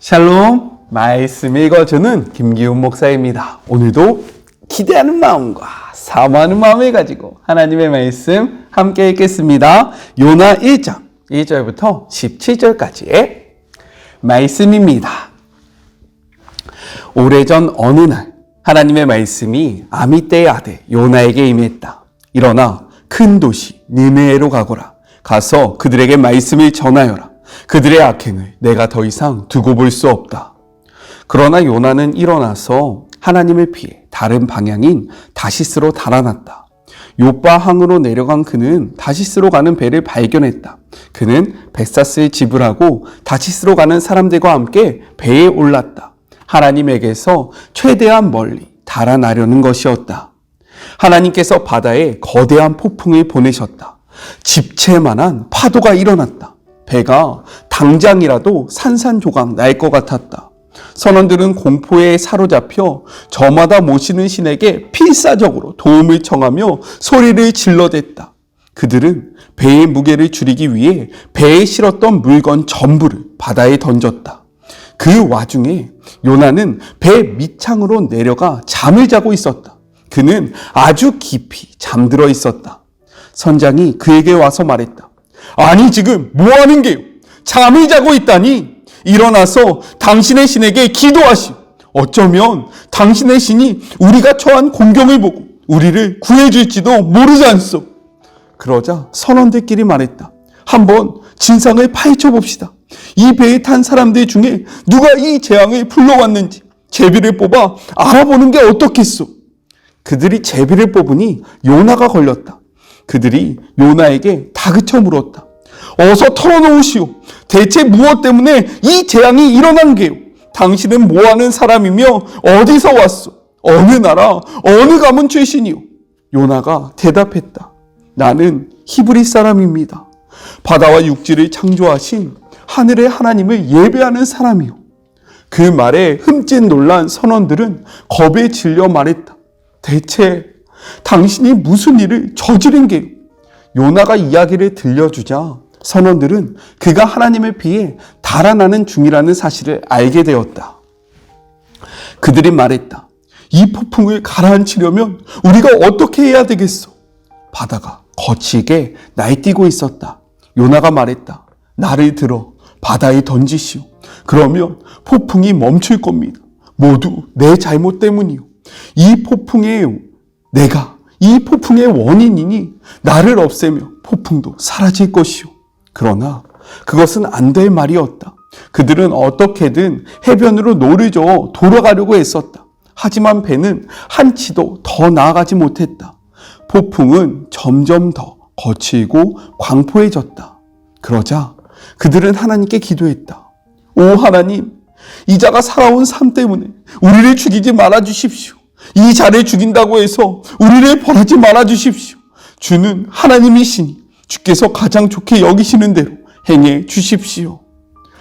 샬롬 말씀 읽어주는 김기훈 목사입니다. 오늘도 기대하는 마음과 사모하는 마음을 가지고 하나님의 말씀 함께 읽겠습니다. 요나 1장 1절부터 17절까지의 말씀입니다. 오래전 어느 날 하나님의 말씀이 아미떼의 아들 요나에게 임했다. 일어나 큰 도시 니네로 가거라. 가서 그들에게 말씀을 전하여라. 그들의 악행을 내가 더 이상 두고 볼 수 없다. 그러나 요나는 일어나서 하나님을 피해 다른 방향인 다시스로 달아났다. 요빠 항으로 내려간 그는 다시스로 가는 배를 발견했다. 그는 베사스에 지불하고 다시스로 가는 사람들과 함께 배에 올랐다. 하나님에게서 최대한 멀리 달아나려는 것이었다. 하나님께서 바다에 거대한 폭풍을 보내셨다. 집채만한 파도가 일어났다. 배가 당장이라도 산산조각 날 것 같았다. 선원들은 공포에 사로잡혀 저마다 모시는 신에게 필사적으로 도움을 청하며 소리를 질러댔다. 그들은 배의 무게를 줄이기 위해 배에 실었던 물건 전부를 바다에 던졌다. 그 와중에 요나는 배 밑창으로 내려가 잠을 자고 있었다. 그는 아주 깊이 잠들어 있었다. 선장이 그에게 와서 말했다. 아니, 지금 뭐 하는 게요? 잠을 자고 있다니? 일어나서 당신의 신에게 기도하시오. 어쩌면 당신의 신이 우리가 처한 공경을 보고 우리를 구해줄지도 모르지 않소. 그러자 선원들끼리 말했다. 한번 진상을 파헤쳐 봅시다. 이 배에 탄 사람들 중에 누가 이 재앙을 불러왔는지 제비를 뽑아 알아보는 게 어떻겠소? 그들이 제비를 뽑으니 요나가 걸렸다. 그들이 요나에게 다그쳐 물었다. 어서 털어놓으시오. 대체 무엇 때문에 이 재앙이 일어난 게요? 당신은 뭐하는 사람이며 어디서 왔소? 어느 나라, 어느 가문 출신이요? 요나가 대답했다. 나는 히브리 사람입니다. 바다와 육지를 창조하신 하늘의 하나님을 예배하는 사람이요. 그 말에 흠칫 놀란 선원들은 겁에 질려 말했다. 대체 당신이 무슨 일을 저지른 게요? 요나가 이야기를 들려주자 선원들은 그가 하나님을 피해 달아나는 중이라는 사실을 알게 되었다. 그들이 말했다. 이 폭풍을 가라앉히려면 우리가 어떻게 해야 되겠소? 바다가 거치게 날뛰고 있었다. 요나가 말했다. 나를 들어 바다에 던지시오. 그러면 폭풍이 멈출 겁니다. 모두 내 잘못 때문이요. 이 폭풍의 내가 이 폭풍의 원인이니 나를 없애며 폭풍도 사라질 것이오. 그러나 그것은 안 될 말이었다. 그들은 어떻게든 해변으로 노를 저어 돌아가려고 했었다. 하지만 배는 한 치도 더 나아가지 못했다. 폭풍은 점점 더 거칠고 광포해졌다. 그러자 그들은 하나님께 기도했다. 오 하나님, 이 자가 살아온 삶 때문에 우리를 죽이지 말아 주십시오. 이 자를 죽인다고 해서 우리를 벌하지 말아 주십시오. 주는 하나님이시니 주께서 가장 좋게 여기시는 대로 행해 주십시오.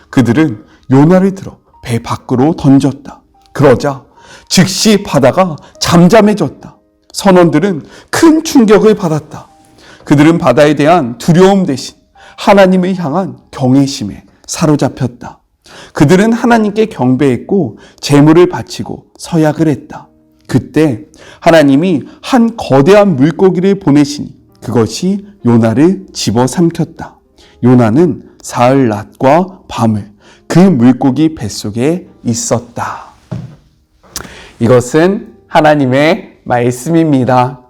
그들은 요나를 들어 배 밖으로 던졌다. 그러자 즉시 바다가 잠잠해졌다. 선원들은 큰 충격을 받았다. 그들은 바다에 대한 두려움 대신 하나님을 향한 경외심에 사로잡혔다. 그들은 하나님께 경배했고 재물을 바치고 서약을 했다. 그때 하나님이 한 거대한 물고기를 보내시니 그것이 요나를 집어삼켰다. 요나는 사흘 낮과 밤을 그 물고기 뱃속에 있었다. 이것은 하나님의 말씀입니다.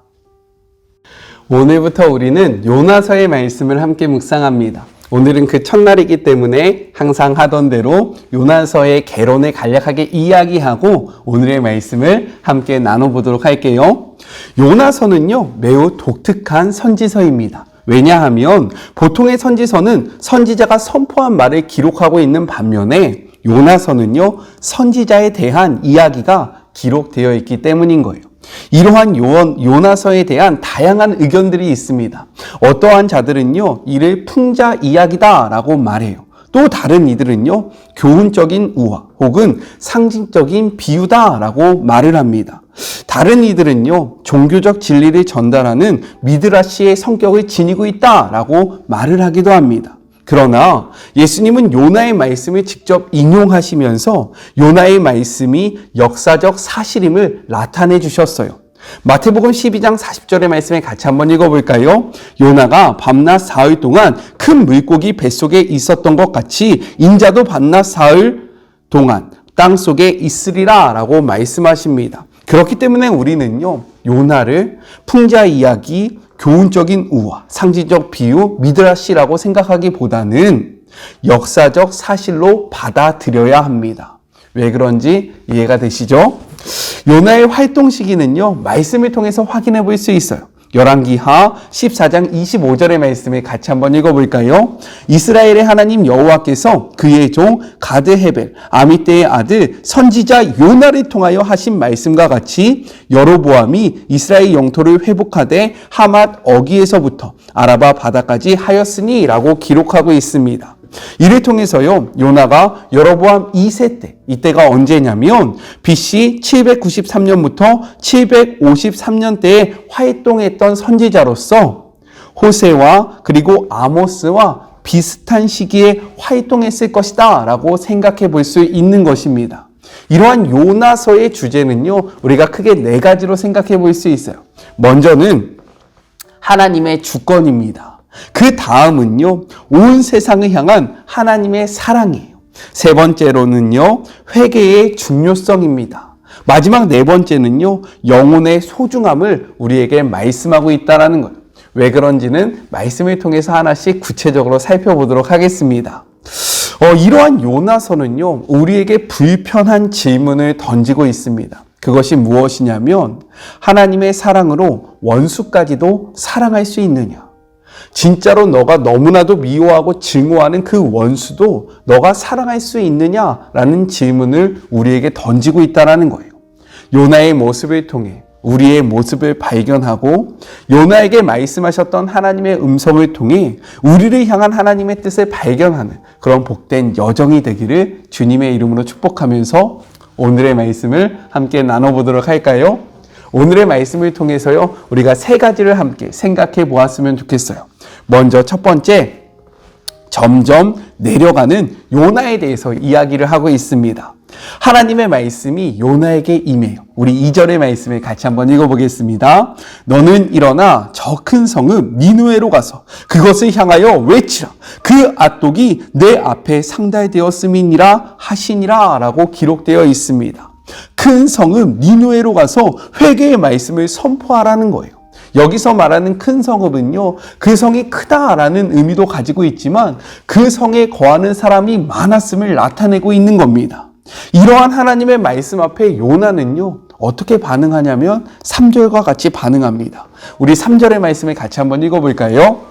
오늘부터 우리는 요나서의 말씀을 함께 묵상합니다. 오늘은 그 첫날이기 때문에 항상 하던 대로 요나서의 개론을 간략하게 이야기하고 오늘의 말씀을 함께 나눠보도록 할게요. 요나서는요, 매우 독특한 선지서입니다. 왜냐하면 보통의 선지서는 선지자가 선포한 말을 기록하고 있는 반면에 요나서는요, 선지자에 대한 이야기가 기록되어 있기 때문인 거예요. 이러한 요원, 요나서에 대한 다양한 의견들이 있습니다. 어떠한 자들은요, 이를 풍자 이야기다 라고 말해요. 또 다른 이들은요, 교훈적인 우화 혹은 상징적인 비유다 라고 말을 합니다. 다른 이들은요, 종교적 진리를 전달하는 미드라시의 성격을 지니고 있다 라고 말을 하기도 합니다. 그러나 예수님은 요나의 말씀을 직접 인용하시면서 요나의 말씀이 역사적 사실임을 나타내 주셨어요. 마태복음 12장 40절의 말씀에 같이 한번 읽어볼까요? 요나가 밤낮 사흘 동안 큰 물고기 뱃속에 있었던 것 같이 인자도 밤낮 사흘 동안 땅 속에 있으리라 라고 말씀하십니다. 그렇기 때문에 우리는요, 요나를 풍자 이야기, 교훈적인 우화, 상징적 비유, 미드라시라고 생각하기보다는 역사적 사실로 받아들여야 합니다. 왜 그런지 이해가 되시죠? 요나의 활동 시기는요, 말씀을 통해서 확인해 볼 수 있어요. 열왕기하 14장 25절의 말씀을 같이 한번 읽어볼까요? 이스라엘의 하나님 여호와께서 그의 종 가드 헤벨 아미떼의 아들 선지자 요나를 통하여 하신 말씀과 같이 여로보암이 이스라엘 영토를 회복하되 하맛 어기에서부터 아라바 바다까지 하였으니라고 기록하고 있습니다. 이를 통해서요, 요나가 여로보암 2세 때, 이때가 언제냐면, BC 793년부터 753년 때에 활동했던 선지자로서 호세와 그리고 아모스와 비슷한 시기에 활동했을 것이다 라고 생각해 볼 수 있는 것입니다. 이러한 요나서의 주제는요, 우리가 크게 네 가지로 생각해 볼 수 있어요. 먼저는 하나님의 주권입니다. 그 다음은요, 온 세상을 향한 하나님의 사랑이에요. 세 번째로는요, 회개의 중요성입니다. 마지막 네 번째는요, 영혼의 소중함을 우리에게 말씀하고 있다라는 거예요. 왜 그런지는 말씀을 통해서 하나씩 구체적으로 살펴보도록 하겠습니다. 어, 이러한 요나서는요, 우리에게 불편한 질문을 던지고 있습니다. 그것이 무엇이냐면, 하나님의 사랑으로 원수까지도 사랑할 수 있느냐? 진짜로 너가 너무나도 미워하고 증오하는 그 원수도 너가 사랑할 수 있느냐라는 질문을 우리에게 던지고 있다라는 거예요. 요나의 모습을 통해 우리의 모습을 발견하고 요나에게 말씀하셨던 하나님의 음성을 통해 우리를 향한 하나님의 뜻을 발견하는 그런 복된 여정이 되기를 주님의 이름으로 축복하면서 오늘의 말씀을 함께 나눠보도록 할까요? 오늘의 말씀을 통해서요, 우리가 세 가지를 함께 생각해 보았으면 좋겠어요. 먼저 첫 번째, 점점 내려가는 요나에 대해서 이야기를 하고 있습니다. 하나님의 말씀이 요나에게 임해요. 우리 2절의 말씀을 같이 한번 읽어보겠습니다. 너는 일어나 저 큰 성읍 니누에로 가서 그것을 향하여 외치라. 그 앗독이 내 앞에 상달되었음이니라 하시니라 라고 기록되어 있습니다. 큰 성읍 니누에로 가서 회개의 말씀을 선포하라는 거예요. 여기서 말하는 큰 성읍은요, 그 성이 크다라는 의미도 가지고 있지만 그 성에 거하는 사람이 많았음을 나타내고 있는 겁니다. 이러한 하나님의 말씀 앞에 요나는요, 어떻게 반응하냐면 3절과 같이 반응합니다. 우리 3절의 말씀을 같이 한번 읽어볼까요?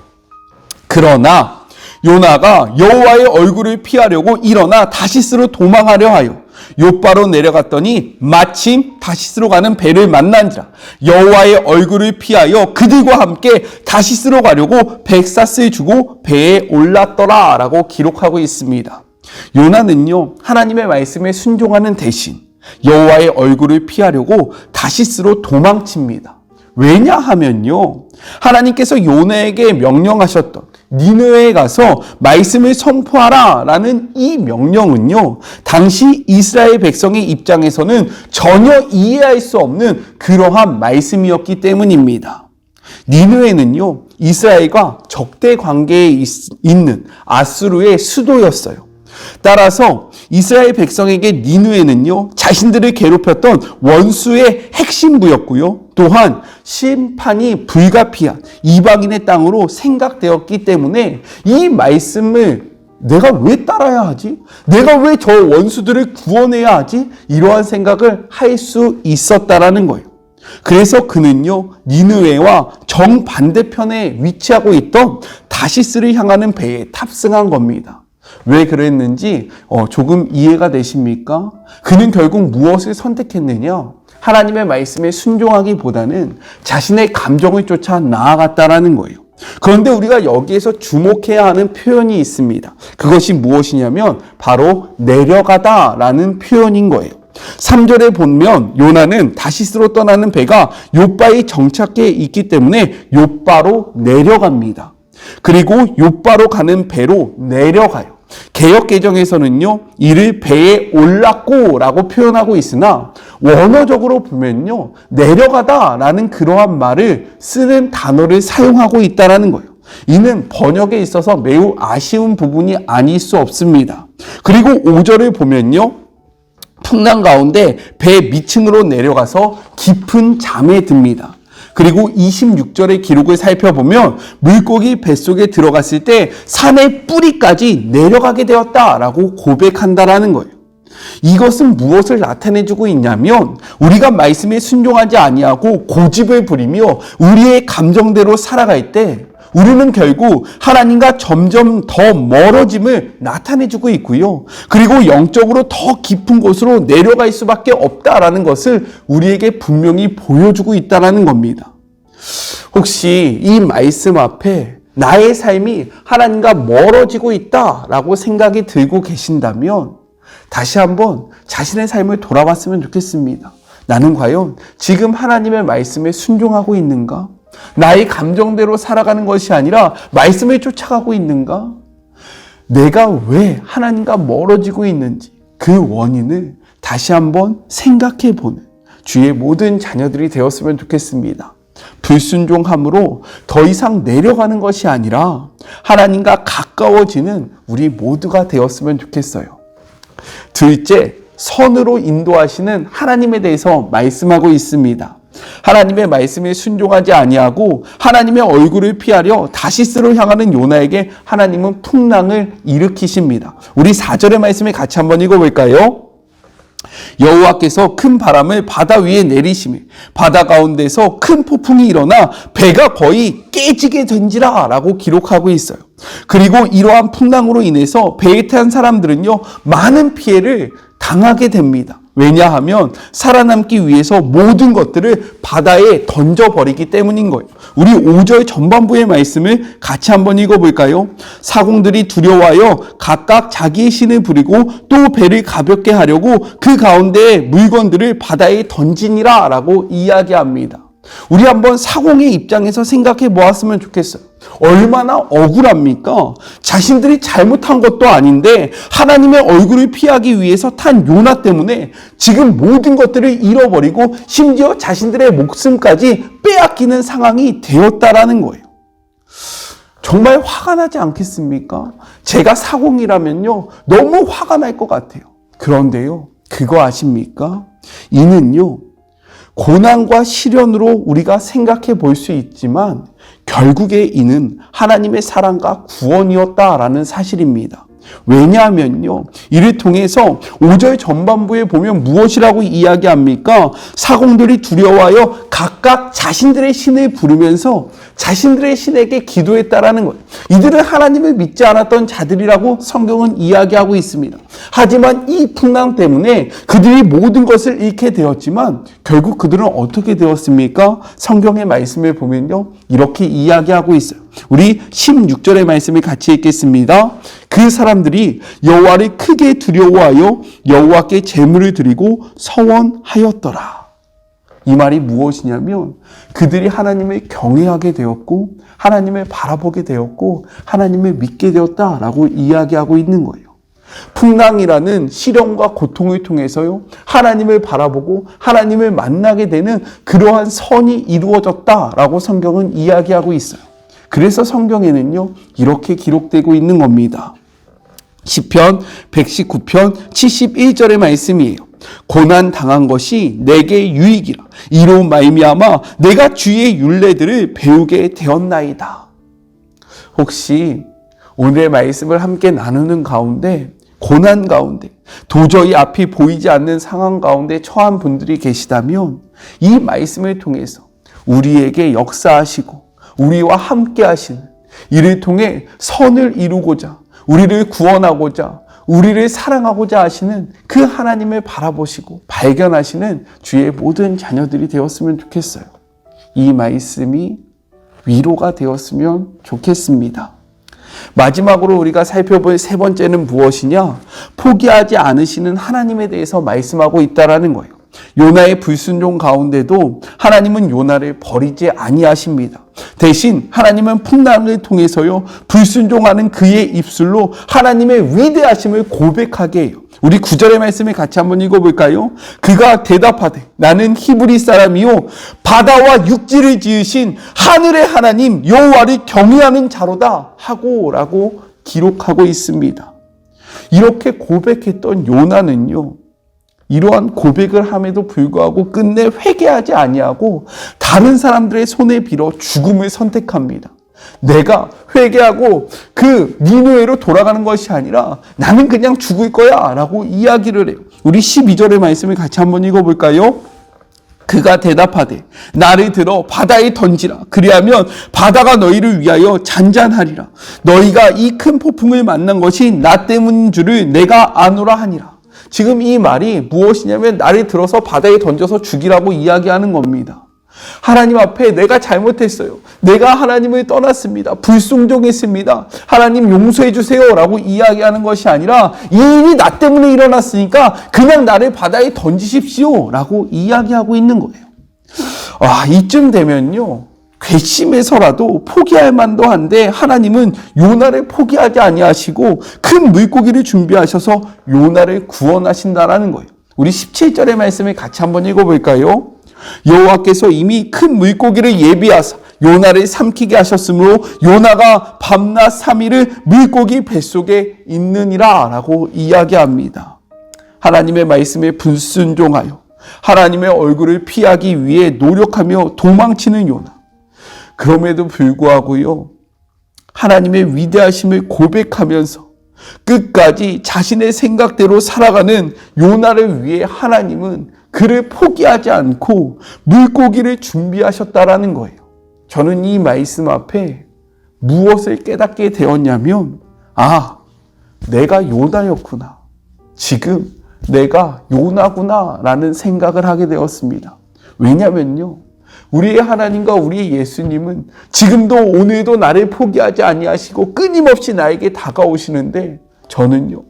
그러나 요나가 여호와의 얼굴을 피하려고 일어나 다시스로 도망하려 하여 요바로 내려갔더니 마침 다시스로 가는 배를 만난지라 여호와의 얼굴을 피하여 그들과 함께 다시스로 가려고 백사스를 주고 배에 올랐더라라고 기록하고 있습니다. 요나는요 하나님의 말씀에 순종하는 대신 여호와의 얼굴을 피하려고 다시스로 도망칩니다. 왜냐하면요 하나님께서 요나에게 명령하셨던 니느웨에 가서 말씀을 선포하라라는 이 명령은요. 당시 이스라엘 백성의 입장에서는 전혀 이해할 수 없는 그러한 말씀이었기 때문입니다. 니느웨는요. 이스라엘과 적대 관계에 있, 있는 아수르의 수도였어요. 따라서 이스라엘 백성에게 니누에는요, 자신들을 괴롭혔던 원수의 핵심부였고요. 또한 심판이 불가피한 이방인의 땅으로 생각되었기 때문에 이 말씀을 내가 왜 따라야 하지? 내가 왜 저 원수들을 구원해야 하지? 이러한 생각을 할 수 있었다라는 거예요. 그래서 그는요, 니느웨와 정반대편에 위치하고 있던 다시스를 향하는 배에 탑승한 겁니다. 왜 그랬는지 어, 조금 이해가 되십니까? 그는 결국 무엇을 선택했느냐? 하나님의 말씀에 순종하기보다는 자신의 감정을 쫓아 나아갔다라는 거예요. 그런데 우리가 여기에서 주목해야 하는 표현이 있습니다. 그것이 무엇이냐면 바로 내려가다라는 표현인 거예요. 3절에 보면 요나는 다시스로 떠나는 배가 요바에 정착해 있기 때문에 요바로 내려갑니다. 그리고 요바로 가는 배로 내려가요. 개혁 개정에서는요, 이를 배에 올랐고 라고 표현하고 있으나 원어적으로 보면요, 내려가다 라는 그러한 말을 쓰는 단어를 사용하고 있다라는 거예요. 이는 번역에 있어서 매우 아쉬운 부분이 아닐 수 없습니다. 그리고 5절을 보면요, 풍랑 가운데 배 밑층으로 내려가서 깊은 잠에 듭니다. 그리고 26절의 기록을 살펴보면 물고기 뱃속에 들어갔을 때 산의 뿌리까지 내려가게 되었다라고 고백한다라는 거예요. 이것은 무엇을 나타내주고 있냐면 우리가 말씀에 순종하지 아니하고 고집을 부리며 우리의 감정대로 살아갈 때 우리는 결국 하나님과 점점 더 멀어짐을 나타내주고 있고요. 그리고 영적으로 더 깊은 곳으로 내려갈 수밖에 없다라는 것을 우리에게 분명히 보여주고 있다라는 겁니다. 혹시 이 말씀 앞에 나의 삶이 하나님과 멀어지고 있다라고 생각이 들고 계신다면 다시 한번 자신의 삶을 돌아봤으면 좋겠습니다. 나는 과연 지금 하나님의 말씀에 순종하고 있는가? 나의 감정대로 살아가는 것이 아니라 말씀을 쫓아가고 있는가? 내가 왜 하나님과 멀어지고 있는지 그 원인을 다시 한번 생각해 보는 주의 모든 자녀들이 되었으면 좋겠습니다. 불순종함으로 더 이상 내려가는 것이 아니라 하나님과 가까워지는 우리 모두가 되었으면 좋겠어요. 둘째, 선으로 인도하시는 하나님에 대해서 말씀하고 있습니다. 하나님의 말씀에 순종하지 아니하고 하나님의 얼굴을 피하려 다시스로 향하는 요나에게 하나님은 풍랑을 일으키십니다. 우리 4절의 말씀을 같이 한번 읽어볼까요? 여호와께서 큰 바람을 바다 위에 내리시며 바다 가운데서 큰 폭풍이 일어나 배가 거의 깨지게 된지라라고 기록하고 있어요. 그리고 이러한 풍랑으로 인해서 배에 탄 사람들은요 많은 피해를 당하게 됩니다. 왜냐하면 살아남기 위해서 모든 것들을 바다에 던져버리기 때문인 거예요. 우리 5절 전반부의 말씀을 같이 한번 읽어볼까요? 사공들이 두려워하여 각각 자기의 신을 부리고 또 배를 가볍게 하려고 그 가운데 물건들을 바다에 던지니라 라고 이야기합니다. 우리 한번 사공의 입장에서 생각해 보았으면 좋겠어요. 얼마나 억울합니까? 자신들이 잘못한 것도 아닌데 하나님의 얼굴을 피하기 위해서 탄 요나 때문에 지금 모든 것들을 잃어버리고 심지어 자신들의 목숨까지 빼앗기는 상황이 되었다라는 거예요. 정말 화가 나지 않겠습니까? 제가 사공이라면요, 너무 화가 날 것 같아요. 그런데요, 그거 아십니까? 이는요, 고난과 시련으로 우리가 생각해 볼 수 있지만 결국에 이는 하나님의 사랑과 구원이었다라는 사실입니다. 왜냐하면요. 이를 통해서 5절 전반부에 보면 무엇이라고 이야기합니까? 사공들이 두려워하여 각각 자신들의 신을 부르면서 자신들의 신에게 기도했다라는 것. 이들은 하나님을 믿지 않았던 자들이라고 성경은 이야기하고 있습니다. 하지만 이 풍랑 때문에 그들이 모든 것을 잃게 되었지만 결국 그들은 어떻게 되었습니까? 성경의 말씀을 보면요. 이렇게 이야기하고 있어요. 우리 16절의 말씀을 같이 읽겠습니다. 그 사람들이 여호와를 크게 두려워하여 여호와께 제물을 드리고 서원하였더라. 이 말이 무엇이냐면 그들이 하나님을 경외하게 되었고 하나님을 바라보게 되었고 하나님을 믿게 되었다라고 이야기하고 있는 거예요. 풍랑이라는 시련과 고통을 통해서요, 하나님을 바라보고 하나님을 만나게 되는 그러한 선이 이루어졌다라고 성경은 이야기하고 있어요. 그래서 성경에는요, 이렇게 기록되고 있는 겁니다. 시편 119편 71절의 말씀이에요. 고난 당한 것이 내게 유익이라. 이로 말미암아 내가 주의 율례들을 배우게 되었나이다. 혹시 오늘의 말씀을 함께 나누는 가운데 고난 가운데 도저히 앞이 보이지 않는 상황 가운데 처한 분들이 계시다면 이 말씀을 통해서 우리에게 역사하시고 우리와 함께 하시는 이를 통해 선을 이루고자 우리를 구원하고자 우리를 사랑하고자 하시는 그 하나님을 바라보시고 발견하시는 주의 모든 자녀들이 되었으면 좋겠어요. 이 말씀이 위로가 되었으면 좋겠습니다. 마지막으로 우리가 살펴볼 세 번째는 무엇이냐? 포기하지 않으시는 하나님에 대해서 말씀하고 있다라는 거예요. 요나의 불순종 가운데도 하나님은 요나를 버리지 아니하십니다. 대신 하나님은 풍랑을 통해서요 불순종하는 그의 입술로 하나님의 위대하심을 고백하게 해요. 우리 구절의 말씀을 같이 한번 읽어볼까요? 그가 대답하되 나는 히브리 사람이요 바다와 육지를 지으신 하늘의 하나님 여호와를 경외하는 자로다 하고라고 기록하고 있습니다. 이렇게 고백했던 요나는요. 이러한 고백을 함에도 불구하고 끝내 회개하지 아니하고 다른 사람들의 손에 빌어 죽음을 선택합니다. 내가 회개하고 그 니누에로 돌아가는 것이 아니라 나는 그냥 죽을 거야 라고 이야기를 해요. 우리 12절의 말씀을 같이 한번 읽어볼까요? 그가 대답하되 나를 들어 바다에 던지라 그리하면 바다가 너희를 위하여 잔잔하리라 너희가 이 큰 폭풍을 만난 것이 나 때문인 줄을 내가 아노라 하니라 지금 이 말이 무엇이냐면 나를 들어서 바다에 던져서 죽이라고 이야기하는 겁니다. 하나님 앞에 내가 잘못했어요. 내가 하나님을 떠났습니다. 불순종했습니다. 하나님 용서해 주세요라고 이야기하는 것이 아니라 이 일이 나 때문에 일어났으니까 그냥 나를 바다에 던지십시오라고 이야기하고 있는 거예요. 아, 이쯤 되면요. 괘씸해서라도 포기할 만도 한데 하나님은 요나를 포기하지 아니하시고 큰 물고기를 준비하셔서 요나를 구원하신다라는 거예요. 우리 17절의 말씀을 같이 한번 읽어볼까요? 여호와께서 이미 큰 물고기를 예비하사 요나를 삼키게 하셨으므로 요나가 밤낮 3일을 물고기 뱃속에 있느니라 라고 이야기합니다. 하나님의 말씀에 불순종하여 하나님의 얼굴을 피하기 위해 노력하며 도망치는 요나. 그럼에도 불구하고요, 하나님의 위대하심을 고백하면서 끝까지 자신의 생각대로 살아가는 요나를 위해 하나님은 그를 포기하지 않고 물고기를 준비하셨다라는 거예요. 저는 이 말씀 앞에 무엇을 깨닫게 되었냐면, 아, 내가 요나였구나. 지금 내가 요나구나. 라는 생각을 하게 되었습니다. 왜냐면요. 우리의 하나님과 우리의 예수님은 지금도 오늘도 나를 포기하지 아니하시고 끊임없이 나에게 다가오시는데 저는요.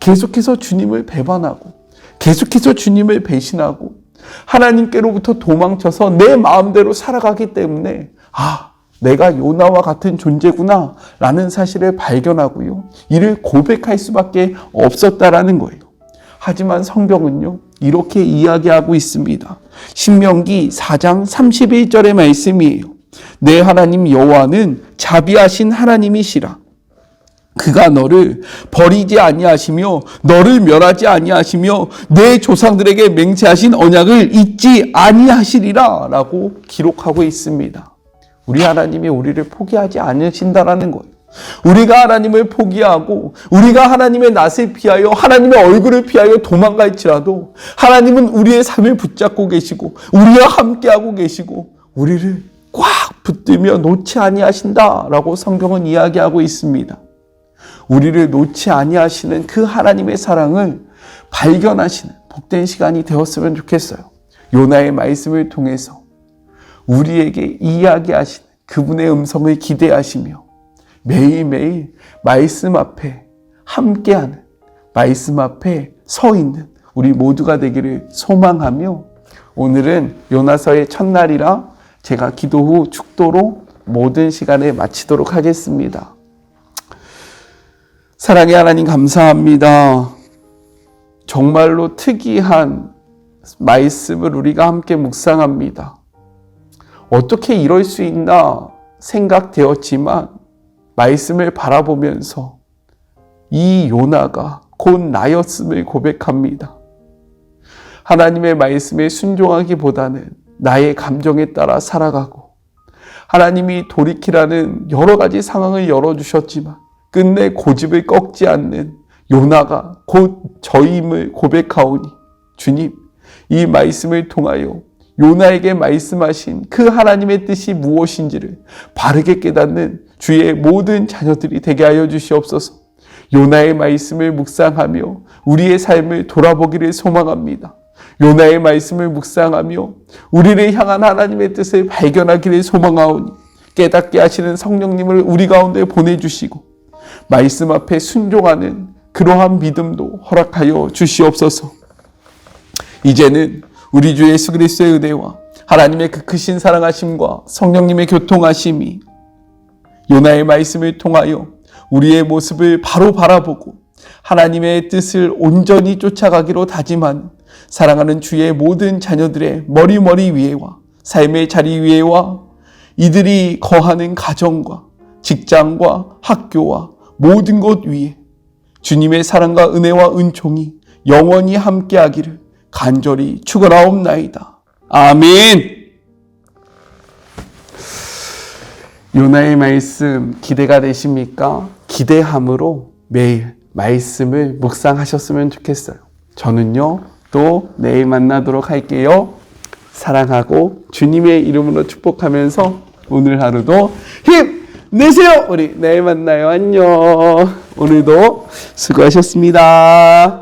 계속해서 주님을 배반하고 계속해서 주님을 배신하고 하나님께로부터 도망쳐서 내 마음대로 살아가기 때문에 아, 내가 요나와 같은 존재구나 라는 사실을 발견하고요. 이를 고백할 수밖에 없었다라는 거예요. 하지만 성경은요, 이렇게 이야기하고 있습니다. 신명기 4장 31절의 말씀이에요. 내 하나님 여호와는 자비하신 하나님이시라. 그가 너를 버리지 아니하시며 너를 멸하지 아니하시며 내 조상들에게 맹세하신 언약을 잊지 아니하시리라라고 기록하고 있습니다. 우리 하나님이 우리를 포기하지 않으신다라는 거예요. 우리가 하나님을 포기하고 우리가 하나님의 낯을 피하여 하나님의 얼굴을 피하여 도망갈지라도 하나님은 우리의 삶을 붙잡고 계시고 우리와 함께하고 계시고 우리를 꽉 붙들며 놓지 아니하신다라고 성경은 이야기하고 있습니다. 우리를 놓지 아니하시는 그 하나님의 사랑을 발견하시는 복된 시간이 되었으면 좋겠어요. 요나의 말씀을 통해서 우리에게 이야기하시는 그분의 음성을 기대하시며 매일매일 말씀 앞에 함께하는 말씀 앞에 서 있는 우리 모두가 되기를 소망하며 오늘은 요나서의 첫날이라 제가 기도 후 축도로 모든 시간을 마치도록 하겠습니다. 사랑의 하나님 감사합니다. 정말로 특이한 말씀을 우리가 함께 묵상합니다. 어떻게 이럴 수 있나 생각되었지만 말씀을 바라보면서 이 요나가 곧 나였음을 고백합니다. 하나님의 말씀에 순종하기보다는 나의 감정에 따라 살아가고 하나님이 돌이키라는 여러 가지 상황을 열어주셨지만 끝내 고집을 꺾지 않는 요나가 곧 저임을 고백하오니 주님 이 말씀을 통하여 요나에게 말씀하신 그 하나님의 뜻이 무엇인지를 바르게 깨닫는 주의 모든 자녀들이 되게 하여 주시옵소서. 요나의 말씀을 묵상하며 우리의 삶을 돌아보기를 소망합니다. 요나의 말씀을 묵상하며 우리를 향한 하나님의 뜻을 발견하기를 소망하오니 깨닫게 하시는 성령님을 우리 가운데 보내주시고 말씀 앞에 순종하는 그러한 믿음도 허락하여 주시옵소서. 이제는 우리 주 예수 그리스도의 은혜와 하나님의 그 크신 사랑하심과 성령님의 교통하심이 요나의 말씀을 통하여 우리의 모습을 바로 바라보고 하나님의 뜻을 온전히 쫓아가기로 다짐한 사랑하는 주의 모든 자녀들의 머리머리 위에와 삶의 자리 위에와 이들이 거하는 가정과 직장과 학교와 모든 곳 위에 주님의 사랑과 은혜와 은총이 영원히 함께하기를 간절히 축원하옵나이다. 아멘. 요나의 말씀 기대가 되십니까? 기대함으로 매일 말씀을 묵상하셨으면 좋겠어요. 저는요, 또 내일 만나도록 할게요. 사랑하고 주님의 이름으로 축복하면서 오늘 하루도 힘 내세요! 우리 내일 만나요. 안녕. 오늘도 수고하셨습니다.